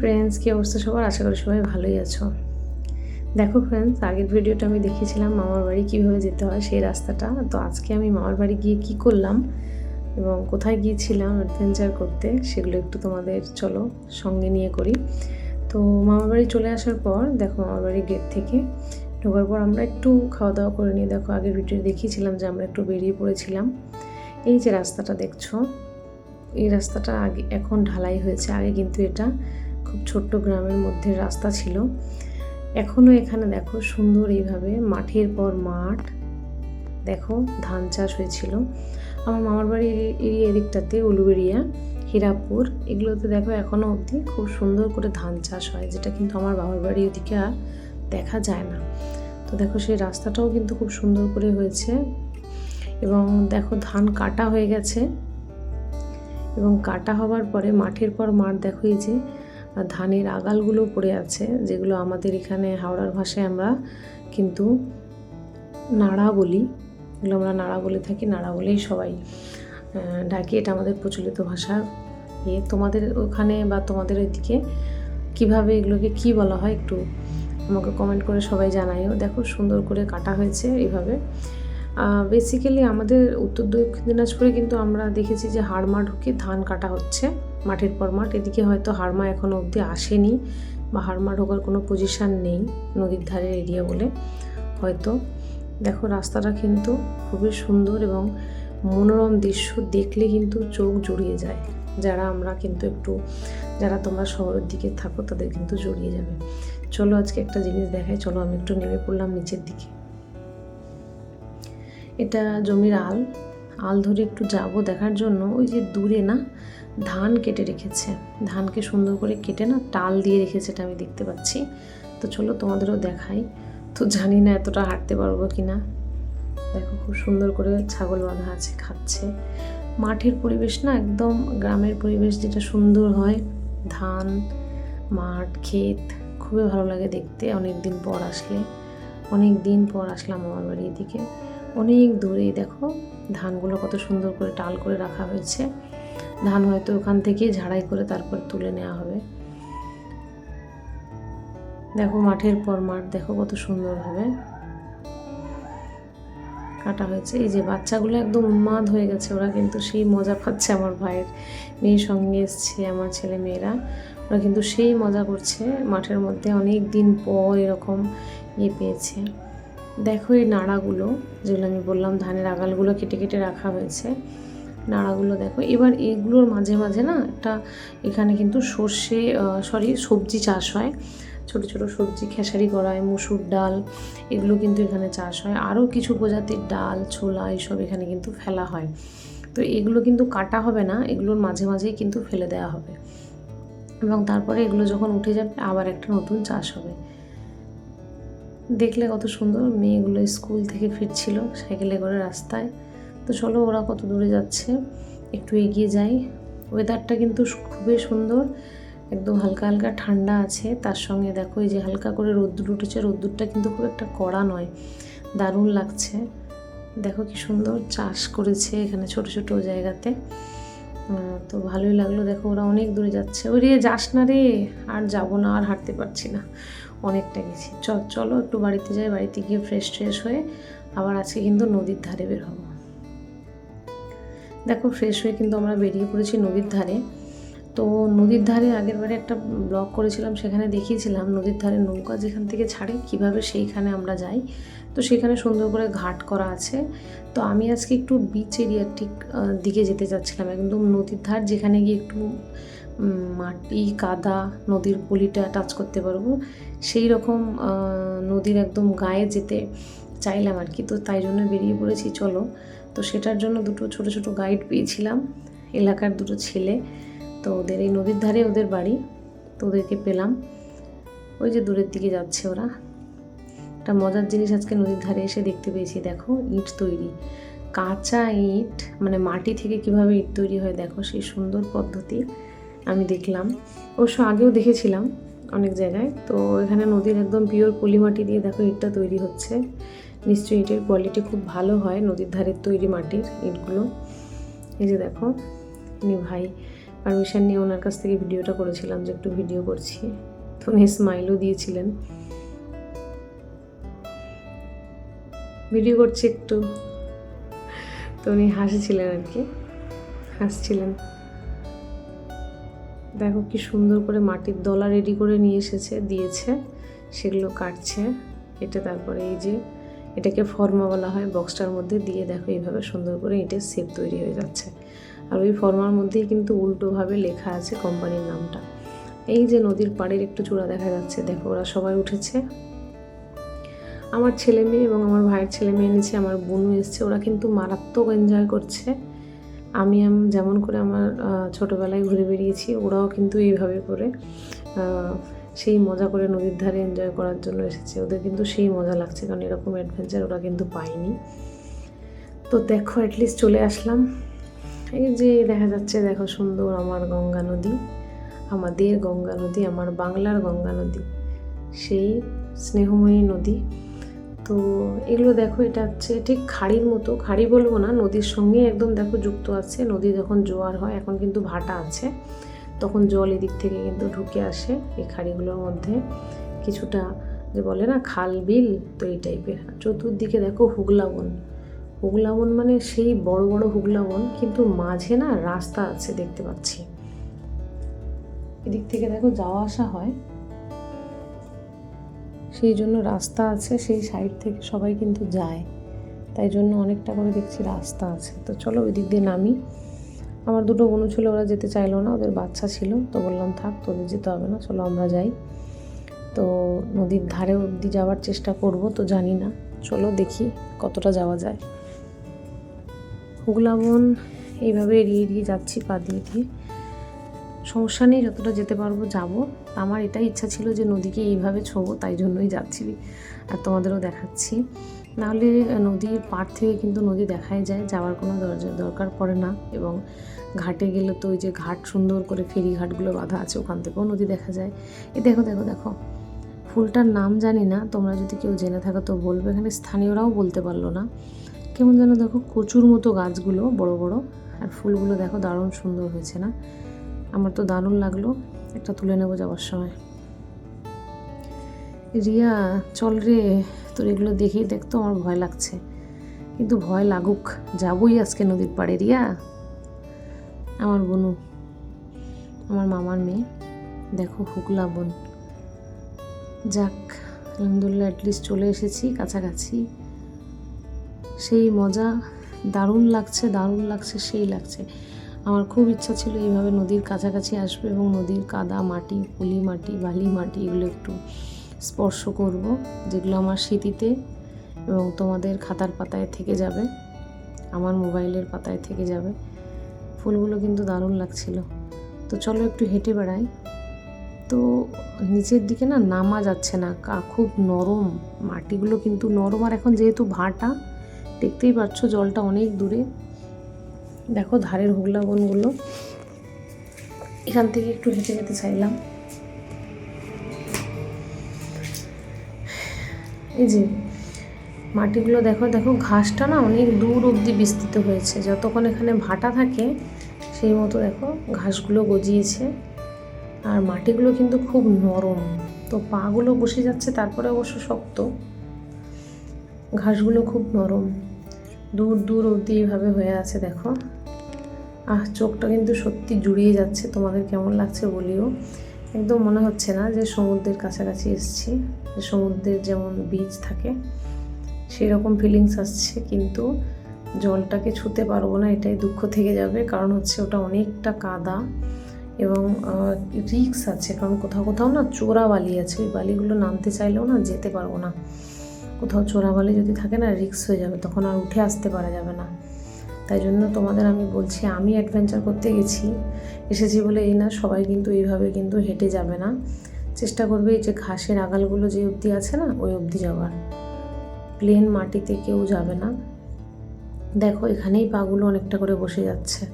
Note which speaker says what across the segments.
Speaker 1: Friends কী অবস্থা সবার? আশা করি সবাই ভালোই আছো। দেখো ফ্রেন্ডস আগের ভিডিওটা আমি দেখিয়েছিলাম মামার বাড়ি কীভাবে যেতে হয় সেই রাস্তাটা। তো আজকে আমি মামার বাড়ি গিয়ে কি করলাম এবং কোথায় গিয়েছিলাম অ্যাডভেঞ্চার করতে সেগুলো একটু তোমাদের চলো সঙ্গে নিয়ে করি। তো মামার বাড়ি চলে আসার পর দেখো মামার বাড়ির গেট থেকে ঢোকার পর আমরা একটু খাওয়া দাওয়া করে নিয়ে দেখো আগের ভিডিও দেখিয়েছিলাম যে আমরা একটু বেরিয়ে পড়েছিলাম। এই যে রাস্তাটা দেখছ, এই রাস্তাটা আগে এখন ঢালাই হয়েছে, আগে কিন্তু এটা খুব ছোট্ট গ্রামের মধ্যে রাস্তা ছিল। এখনও এখানে দেখো সুন্দর এইভাবে মাঠের পর মাঠ। দেখো ধান চাষ হয়েছিল। আমার মামার বাড়ির এই এদিকটাতে উলুবেড়িয়া, হীরাপুর, এগুলোতে দেখো এখনও অবধি খুব সুন্দর করে ধান চাষ হয়, যেটা কিন্তু আমার বাবার বাড়ির ওদিকে আর দেখা যায় না। তো দেখো সেই রাস্তাটাও কিন্তু খুব সুন্দর করে হয়েছে এবং দেখো ধান কাটা হয়ে গেছে। এবং কাটা হওয়ার পরে মাঠের পর মাঠ দেখো এই যে ধানের আগালগুলো পড়ে আছে, যেগুলো আমাদের এখানে হাওড়ার ভাষায় আমরা কিন্তু নাড়া বলি। এগুলো আমরা নাড়া বলে থাকি, নাড়া বলেই সবাই ডাকি। এটা আমাদের প্রচলিত ভাষা। ইয়ে তোমাদের ওখানে বা তোমাদের ওইদিকে কীভাবে এগুলোকে কি বলা হয় একটু আমাকে কমেন্ট করে সবাই জানাইও দেখো, সুন্দর করে কাটা হয়েছে এইভাবে। বেসিক্যালি আমাদের উত্তর দক্ষিণ দিনাজপুরে কিন্তু আমরা দেখেছি যে হাড়মা ঢুকে ধান কাটা হচ্ছে। মাঠের পর মাঠ। এদিকে হয়তো হাড়মা এখনও অবধি আসেনি বা হাড়মা ঢোকার কোনো পজিশান নেই নদীর ধারের এরিয়া বলে। হয়তো দেখো রাস্তাটা কিন্তু খুবই সুন্দর এবং মনোরম দৃশ্য দেখলে কিন্তু চোখ জড়িয়ে যায়। যারা আমরা কিন্তু একটু, যারা তোমরা শহরের দিকে থাকো তাদের কিন্তু জড়িয়ে যাবে। চলো আজকে একটা জিনিস দেখাই, চলো আমি একটু নেমে পড়লাম নিচের দিকে। এটা জমির আল। আল ধরে একটু যাব দেখার জন্য। ওই যে দূরে না, ধান কেটে রেখেছে। ধানকে সুন্দর করে কেটে না টাল দিয়ে রেখেছে এটা আমি দেখতে পাচ্ছি। তো চলো তোমাদেরও দেখাই। তো জানি না এতটা হাঁটতে পারব কি না দেখো খুব সুন্দর করে ছাগল বাঁধা আছে, খাচ্ছে। মাঠের পরিবেশ না একদম গ্রামের পরিবেশ যেটা সুন্দর হয়। ধান, মাঠ, ক্ষেত, খুবই ভালো লাগে দেখতে অনেক দিন পর আসলে। অনেক দিন পর আসলাম আমার বাড়ি এদিকে। অনেক দূরেই দেখো, ধানগুলো কত সুন্দর করে টাল করে রাখা হয়েছে। ধান হয়তো ওখান থেকে ঝাড়াই করে তারপর তুলে নেওয়া হবে। দেখো মাঠের পর মাঠ, দেখো কত সুন্দরভাবে কাটা হয়েছে। এই যে বাচ্চাগুলো একদম উন্মাদ হয়ে গেছে, ওরা কিন্তু সেই মজা পাচ্ছে আমার ভাইয়ের মেয়ের সঙ্গে এসছে, আমার ছেলে মেয়েরা। ওরা কিন্তু সেই মজা করছে, মাঠের মধ্যে অনেক দিন পর এরকম ইয়ে পেয়েছে। দেখো এই নাড়াগুলো, যেগুলো আমি বললাম ধানের আগালগুলো কেটে কেটে রাখা হয়েছে, নাড়াগুলো দেখো। এবার এগুলোর মাঝে মাঝে না একটা এখানে কিন্তু সর্ষে সরি সবজি চাষ হয়। ছোট ছোট সবজি, খেসারি করা হয় মুসুর ডাল, এগুলো কিন্তু এখানে চাষ হয়। আরও কিছু প্রজাতির ডাল, ছোলা এইসব এখানে কিন্তু ফেলা হয়। তো এগুলো কিন্তু কাটা হবে না, এগুলোর মাঝে মাঝেই কিন্তু ফেলে দেওয়া হবে। এবং তারপরে এগুলো যখন উঠে যাবে, আবার একটা নতুন চাষ হবে। দেখলে কত সুন্দর। মেয়েগুলো স্কুল থেকে ফিরছিল সাইকেলে করে রাস্তায়। তো চলো ওরা কত দূরে যাচ্ছে, একটু এগিয়ে যাই। ওয়েদারটা কিন্তু খুবই সুন্দর, একদম হালকা হালকা ঠান্ডা আছে। তার সঙ্গে দেখো এই যে হালকা করে রোদ্দুর উঠেছে, রোদ্দুরটা কিন্তু খুব একটা কড়া নয়, দারুণ লাগছে। দেখো কি সুন্দর চাষ করেছে এখানে ছোট ছোট জায়গাতে। তো ভালোই লাগল। দেখো ওরা অনেক দূরে যাচ্ছে। ওই রে যাস না রে, আর যাব না, আর হাঁটতে পারছি না। অনেকটা গেছি। চলো একটু বাড়িতে যাই, বাড়িতে গিয়ে ফ্রেশ ট্রেশ হয়ে আবার আজকে কিন্তু নদীর ধারে বের হব। দেখো ফ্রেশ হয়ে কিন্তু আমরা বেরিয়ে পড়েছি নদীর ধারে। তো নদীর ধারে আগের বারে একটা ব্লগ করেছিলাম, সেখানে দেখিয়েছিলাম নদীর ধারে নৌকা যেখান থেকে ছাড়ে, কীভাবে সেইখানে আমরা যাই। তো সেখানে সুন্দর করে ঘাট করা আছে। তো আমি আজকে একটু বিচ এরিয়ার ঠিক দিকে যেতে চাচ্ছিলাম, একদম নদীর ধার যেখানে গিয়ে একটু মাটি, কাদা, নদীর পলিটা টাচ করতে পারব। সেই রকম নদীর একদম গায়ে যেতে চাইলাম আর কি। তো তাই জন্য বেরিয়ে পড়েছি, চলো। তো সেটার জন্য দুটো ছোট ছোট গাইড পেয়েছিলাম, এলাকার দুটো ছেলে। তো ওদের এই নদীর ধারে ওদের বাড়ি, তো ওদেরকে পেলাম। ওই যে দূরের দিকে যাচ্ছে ওরা। একটা মজার জিনিস আজকে নদীর ধারে এসে দেখতে পেয়েছি, দেখো, ইট তৈরি। কাঁচা ইট মানে মাটি থেকে কীভাবে ইট তৈরি হয়, দেখো, সেই সুন্দর পদ্ধতি। আমি দেখলাম। অবশ্য আগেও দেখেছিলাম অনেক জায়গায়। তো এখানে নদীর একদম পিওর পলিমাটি দিয়ে দেখো ইটটা তৈরি হচ্ছে। নিশ্চয়ই ইটের কোয়ালিটি খুব ভালো হয় নদীর ধারের তৈরি মাটির ইটগুলো। এই যে দেখো ইনি ভাই পারমিশন নিয়ে ওনার কাছ থেকে ভিডিওটা করেছিলাম যে একটু ভিডিও করছি। তো উনি স্মাইলও দিয়েছিলেন। ভিডিও করছি একটু। তো উনি হাসছিলেন আর কি, হাসছিলেন। দেখো কি সুন্দর করে মাটির দলা রেডি করে নিয়ে এসেছে, দিয়েছে, সেগুলো কাটছে। এটা তারপরে এই যে, এটাকে ফর্মা বলা হয়, বক্সটার মধ্যে দিয়ে দেখো এইভাবে সুন্দর করে ইটের সেপ তৈরি হয়ে যাচ্ছে। আর ওই ফর্মার মধ্যেই কিন্তু উল্টোভাবে লেখা আছে কোম্পানির নামটা। এই যে নদীর পাড়ের একটু চূড়া দেখা যাচ্ছে, দেখো ওরা সবাই উঠেছে। আমার ছেলে মেয়ে এবং আমার ভাইয়ের ছেলে মেয়ে এনেছে, আমার বোনও এসছে, ওরা কিন্তু মারাত্মক এনজয় করছে। আমি যেমন করে আমার ছোটোবেলায় ঘুরে বেরিয়েছি ওরাও কিন্তু এইভাবে করে সেই মজা করে নদীর ধারে এনজয় করার জন্য এসেছে। ওদের কিন্তু সেই মজা লাগছে, কারণ এরকম অ্যাডভেঞ্চার ওরা কিন্তু পায়নি। তো দেখো অ্যাটলিস্ট চলে আসলাম। এই যে দেখা যাচ্ছে, দেখো সুন্দর আমার গঙ্গা নদী, আমাদের গঙ্গা নদী, আমার বাংলার গঙ্গা নদী, সেই স্নেহময়ী নদী। তো এগুলো দেখো, এটা হচ্ছে ঠিক খাড়ির মতো। খাড়ি বলব না, নদীর সঙ্গে একদম দেখো যুক্ত আছে। নদী যখন জোয়ার হয়, এখন কিন্তু ভাটা আছে। তখন জল এদিক থেকে কিন্তু ঢুকে আসে এই খাড়িগুলোর মধ্যে। কিছুটা যে বলে না, খাল, বিল, তো এই টাইপের। চতুর্দিকে দেখো হুগলা বন হুগলা বন মানে সেই বড় বড় হুগলা বন কিন্তু মাঝে না রাস্তা আছে দেখতে পাচ্ছি। এদিক থেকে দেখো যাওয়া আসা হয়। সেই জন্য রাস্তা আছে, সেই সাইড থেকে সবাই কিন্তু যায়। তাই জন্য অনেকটা করে দেখছি রাস্তা আছে। তো চলো ওই দিক দিয়ে নামি। আমার দুটো বোনও ছিল, ওরা যেতে চাইলো না, ওদের বাচ্চা ছিল। তো বললাম, থাক, তোদের যেতে হবে না, চলো আমরা যাই। তো নদীর ধারে অবধি যাওয়ার চেষ্টা করব, তো জানি না। চলো দেখি কতটা যাওয়া যায়। হুগলা বন এইভাবে এড়িয়ে এড়িয়ে যাচ্ছি পা দিয়ে দিয়ে। সমস্যা নেই, যতটা যেতে পারব যাব। আমার এটাই ইচ্ছা ছিল যে নদীকে এইভাবে ছোবো, তাই জন্যই যাচ্ছি আর তোমাদেরও দেখাচ্ছি। নাহলে নদীর পাড় থেকে কিন্তু নদী দেখাই যায়, যাওয়ার কোনো দরজা, দরকার পড়ে না এবং ঘাটে গেলে তো ওই যে ঘাট সুন্দর করে ফেরি ঘাটগুলো বাঁধা আছে, ওখান থেকেও নদী দেখা যায়। এ দেখো দেখো দেখো, ফুলটার নাম জানি না, তোমরা যদি কেউ জেনে থাকো তো বলবে, এখানে স্থানীয়রাও বলতে পারল না। কেমন যেন দেখো কচুর মতো গাছগুলো, বড় বড়, আর ফুলগুলো দেখো দারুণ সুন্দর হয়েছে না? আমার তো দারুণ লাগল। একটা তুলে নেব যাওয়ার সময়। রিয়া, চল রে, তোর এগুলো দেখেই দেখতো আমার ভয় লাগছে। কিন্তু ভয় লাগুক, যাবই আজকে নদীর পাড়ে, রিয়া। আমার বোনু, আমার মামার মেয়ে, দেখো হুগলা বোন। যাক, আলহামদুলিল্লাহ অ্যাটলিস্ট চলে এসেছি কাছাকাছি। সেই মজা, দারুণ লাগছে দারুণ লাগছে, সেই লাগছে। আমার খুব ইচ্ছা ছিল এইভাবে নদীর কাছাকাছি আসবে এবং নদীর কাদা মাটি, পলি মাটি, বালি মাটি এগুলো একটু স্পর্শ করব, যেগুলো আমার স্মৃতিতে এবং তোমাদের খাতার পাতায় থেকে যাবে, আমার মোবাইলের পাতায় থেকে যাবে। ফুলগুলো কিন্তু দারুণ লাগছিল। তো চলো একটু হেঁটে বেড়াই। তো নিচের দিকে না নামা যাচ্ছে না, কা- খুব নরম। মাটিগুলো কিন্তু নরম আর এখন যেহেতু ভাটা, দেখতেই পাচ্ছ জলটা অনেক দূরে। দেখো ধারের হুগলা বনগুলো। এখান থেকে একটু হেঁটে যেতে চাইলাম। এই যে মাটিগুলো দেখো দেখো ঘাসটা না অনেক দূর অবধি বিস্তৃত হয়েছে। যতক্ষণ এখানে ভাটা থাকে, সেই মতো দেখো ঘাসগুলো গজিয়েছে। আর মাটিগুলো কিন্তু খুব নরম। তো পাগুলো বসে যাচ্ছে, তারপরে অবশ্য শক্ত। ঘাসগুলো খুব নরম। দূর দূর অবধি এইভাবে হয়ে আছে, দেখো। আহ, চোখটা কিন্তু সত্যি জুড়িয়ে যাচ্ছে। তোমাদের কেমন লাগছে বলিও। একদম মনে হচ্ছে না যে সমুদ্রের কাছাকাছি এসেছি। যে সমুদ্রের যেমন বীজ থাকে সেই রকম ফিলিংস আসছে, কিন্তু জলটাকে ছুতে পারব না, এটাই দুঃখ থেকে যাবে। কারণ হচ্ছে ওটা অনেকটা কাদা এবং রিক্স আছে। কারণ কোথাও কোথাও না চোরা বালি আছে। ওই বালিগুলো নামতে চাইলেও না যেতে পারব না। কোথাও চোরা বালি যদি থাকে না রিক্স হয়ে যাবে। তখন আর উঠে আসতে পারা যাবে না। তাই জন্য তোমাদের আমি বলছি, আমি অ্যাডভেঞ্চার করতে গেছি, এসেছি বলে এই না, সবাই কিন্তু এইভাবে কিন্তু হেঁটে যাবে না। চেষ্টা করবে এই যে ঘাসের আগালগুলো যে অবধি আছে না, ওই অবধি যাওয়ার। প্লেন মাটিতে কেউ যাবে না। দেখো এখানেই পাগুলো অনেকটা করে বসে যাচ্ছে।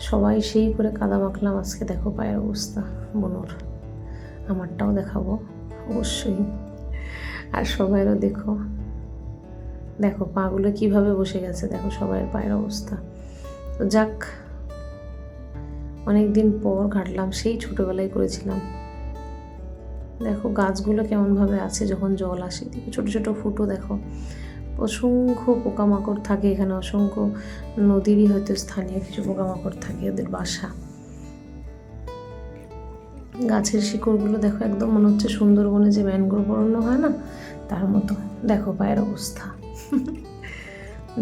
Speaker 1: সবাই সেই করে কাদা মাখলাম, আজকে দেখো পায়ের অবস্থা, বনুর। আমারটাও দেখাবো, অবশ্যই। আর সবাইরও দেখো। দেখো, পাগুলো কীভাবে বসে গেছে, দেখো সবাইয়ের পায়ের অবস্থা। তো যাক অনেক দিন পর ঘাটলাম সেই ছোটোবেলায় করেছিলাম। দেখো, গাছগুলো কেমনভাবে আছে যখন জল আসে ছোটো ছোটো ফুটো, দেখো। অসংখ্য পোকামাকড় থাকে এখানে, অসংখ্য নদীরই হয়তো স্থানীয় কিছু পোকামাকড় থাকে ওদের বাসা। গাছের শিকড়গুলো দেখো, একদম মনে হচ্ছে সুন্দরবনে যে ম্যানগ্রোভ অরণ্য হয় না, তার মতো। দেখো পায়ের অবস্থা।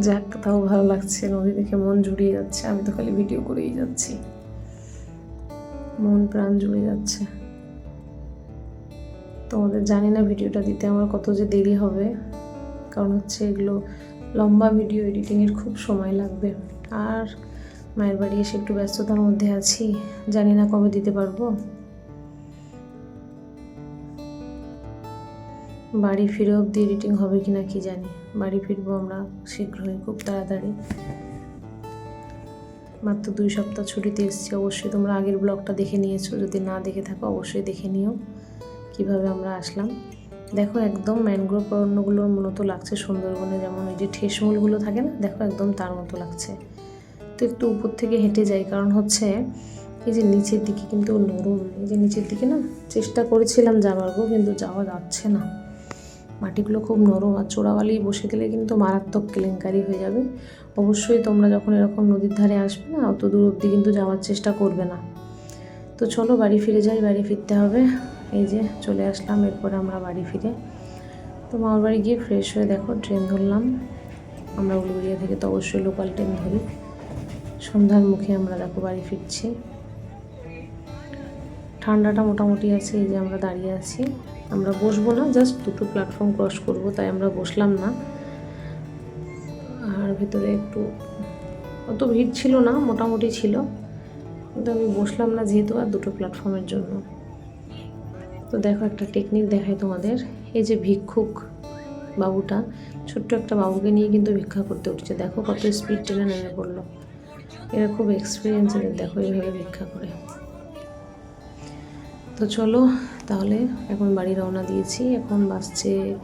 Speaker 1: যাক, তাও ভালো লাগছে নদী দেখে মন জুড়িয়ে যাচ্ছে, আমি তো খালি ভিডিও করেই যাচ্ছি। মন প্রাণ জুড়ে যাচ্ছে। তোমাদের জানি না ভিডিওটা দিতে আমার কত যে দেরি হবে, কারণ হচ্ছে এগুলো লম্বা ভিডিও এডিটিংয়ের খুব সময় লাগবে। আর মায়ের বাড়ি এসে একটু ব্যস্ততার মধ্যে আছি, জানি না কবে দিতে পারব। বাড়ি ফিরে অবধি এডিটিং হবে কি না কি জানি। বাড়ি ফিরবো আমরা শীঘ্রই খুব তাড়াতাড়ি। মাত্র দুই সপ্তাহ ছুটিতে এসেছি, অবশ্যই তোমরা আগের ব্লগটা দেখে নিয়েছো। যদি না দেখে থাকো, অবশ্যই দেখে নিও কীভাবে আমরা আসলাম। দেখো একদম ম্যানগ্রোভ অরণ্যগুলোর মতো লাগছে সুন্দরবনে, যেমন ওই যে ঠেসমূলগুলো থাকে না, দেখো একদম তার মতো লাগছে। তো একটু উপর থেকে হেঁটে যাই, কারণ হচ্ছে এই যে নিচের দিকে কিন্তু নরম, এই যে নিচের দিকে না, চেষ্টা করেছিলাম যাওয়ার গো, কিন্তু যাওয়া যাচ্ছে না। মাটিগুলো খুব নরম আর চোরাবালি বসে গেলে কিন্তু মারাত্মক কেলেঙ্কারি হয়ে যাবে। অবশ্যই তোমরা যখন এরকম নদীর ধারে আসবে না, অত দূর অবধি কিন্তু যাওয়ার চেষ্টা করবে না। তো চলো বাড়ি ফিরে যাই, বাড়ি ফিরতে হবে। এই যে চলে আসলাম, এরপরে আমরা বাড়ি ফিরে। তো মামার বাড়ি গিয়ে ফ্রেশ হয়ে দেখো ট্রেন ধরলাম। আমরা উলুবেড়িয়া থেকে তো অবশ্যই লোকাল ট্রেন ধরি। সন্ধ্যার মুখে আমরা দেখো বাড়ি ফিরছি। ঠান্ডাটা মোটামুটি আছে, এই যে আমরা দাঁড়িয়ে আছি। আমরা বসবো না জাস্ট দুটো প্ল্যাটফর্ম ক্রস করব, তাই আমরা বসলাম না। আর ভেতরে একটু অত ভিড় ছিল না, মোটামুটি ছিল। কিন্তু আমি বসলাম না যেহেতু আর দুটো প্ল্যাটফর্মের জন্য। তো দেখো একটা টেকনিক দেখাই তোমাদের। এই যে ভিক্ষুক বাবুটা, ছোট্ট একটা বাবুকে নিয়ে কিন্তু ভিক্ষা করতে উঠছে। দেখো কত স্পিড ট্রেনে নেমে পড়ল। এরা খুব এক্সপিরিয়েন্স এদের, দেখো এইভাবে ভিক্ষা করে। তো চলো, তাহলে এখন বাড়ি রওনা দিয়েছি। এখন বাসছে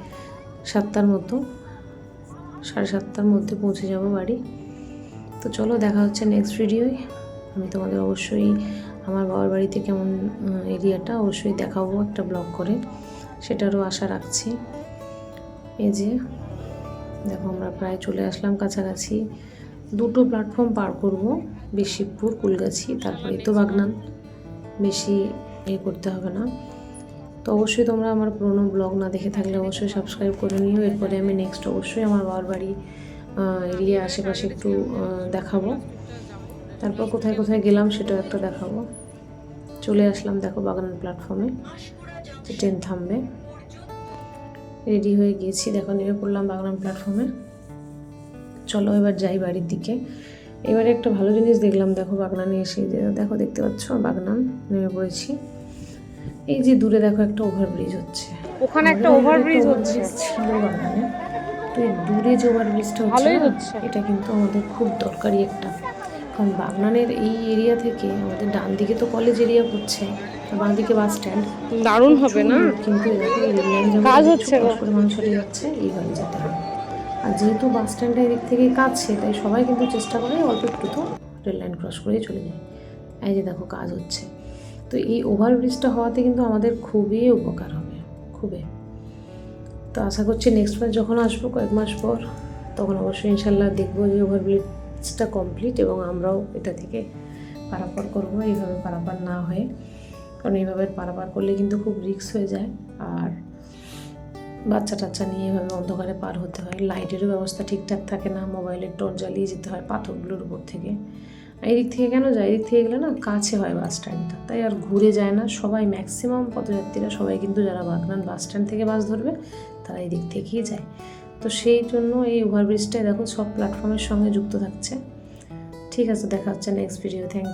Speaker 1: সাতটার মতো, সাড়ে সাতটার মধ্যে পৌঁছে যাব বাড়ি। তো চলো, দেখা হচ্ছে নেক্সট ভিডিওয় আমি তোমাদের অবশ্যই আমার বাবার বাড়িতে কেমন এরিয়াটা অবশ্যই দেখাবো একটা ব্লগ করে। সেটারও আশা রাখছি। এই যে, দেখো আমরা প্রায় চলে আসলাম কাছাকাছি। দুটো প্ল্যাটফর্ম পার করব বেশিপুর কুলগাছি, তারপরে তো বাগনান। বেশি এ করতে হবে না। তো অবশ্যই তোমরা আমার পুরোনো ব্লগ না দেখে থাকলে অবশ্যই সাবস্ক্রাইব করে নিও। এরপরে আমি নেক্সট অবশ্যই আমার বাবার বাড়ি এরিয়া আশেপাশে একটু দেখাবো। তারপর কোথায় কোথায় গেলাম সেটাও একটা দেখাবো। চলে আসলাম দেখো বাগান প্ল্যাটফর্মে ট্রেন থামবে। রেডি হয়ে গিয়েছি। দেখো নেমে পড়লাম বাগনান প্ল্যাটফর্মে চলো এবার যাই বাড়ির দিকে। এবারে একটা ভালো জিনিস দেখলাম দেখো বাগনানে এসে। দেখো দেখতে পাচ্ছ বাগনান নেমে পড়েছি। এই যে দূরে দেখো একটা ওভারব্রিজ হচ্ছে।
Speaker 2: ওখানে একটা ওভারব্রিজ হচ্ছে।
Speaker 1: ছিল বাগানে। তো এই দূরে যে ওভারব্রিজটা
Speaker 2: ভালোই
Speaker 1: হচ্ছে। এটা কিন্তু আমাদের খুব দরকারি একটা। কারণ বাগনানের এই এরিয়া থেকে আমাদের ডান দিকে তো কলেজ এরিয়া পড়ছে বাঁ দিকে বাস স্ট্যান্ড
Speaker 2: দারুণ হবে না?
Speaker 1: কিন্তু এই এই
Speaker 2: কাজ হচ্ছে
Speaker 1: করে মানুষ যাচ্ছে এইভাবে যেতে হবে। আর যেহেতু বাস স্ট্যান্ডটা এদিক থেকে কাছে তাই সবাই কিন্তু চেষ্টা করে অল্প একটু তো রেল লাইন ক্রস করেই চলে যায়। এই যে দেখো কাজ হচ্ছে। তো এই ওভারব্রিজটা হওয়াতে কিন্তু আমাদের খুবই উপকার হবে, খুবই। তো আশা করছি নেক্সট বার যখন আসব কয়েক মাস পর, তখন অবশ্যই ইনশাল্লাহ দেখব যে ওভারব্রিজটা কমপ্লিট এবং আমরাও এটা থেকে পারাপার করব, এইভাবে পারাপার না হয়ে। কারণ এইভাবে পারাপার করলে কিন্তু খুব রিস্ক হয়ে যায়। আর বাচ্চা টাচ্চা নিয়ে এভাবে অন্ধকারে পার হতে হয়। লাইটেরও ব্যবস্থা ঠিকঠাক থাকে না মোবাইলের টর্চ জ্বালিয়ে যেতে হয় পাথরগুলোর উপর থেকে। আর এদিক থেকে কেন যায়? এদিক থেকে গেলে না কাছে হয় বাস স্ট্যান্ডটা তাই আর ঘুরে যায় না। সবাই ম্যাক্সিমাম পথযাত্রীরা সবাই কিন্তু যারা বাগনান বাস স্ট্যান্ড থেকে বাস ধরবে, তারা এই দিক থেকেই যায়। তো সেই জন্য এই ওভারব্রিজটাই দেখো সব প্ল্যাটফর্মের সঙ্গে যুক্ত থাকছে। ঠিক আছে, দেখা হচ্ছে নেক্সট ভিডিও থ্যাংক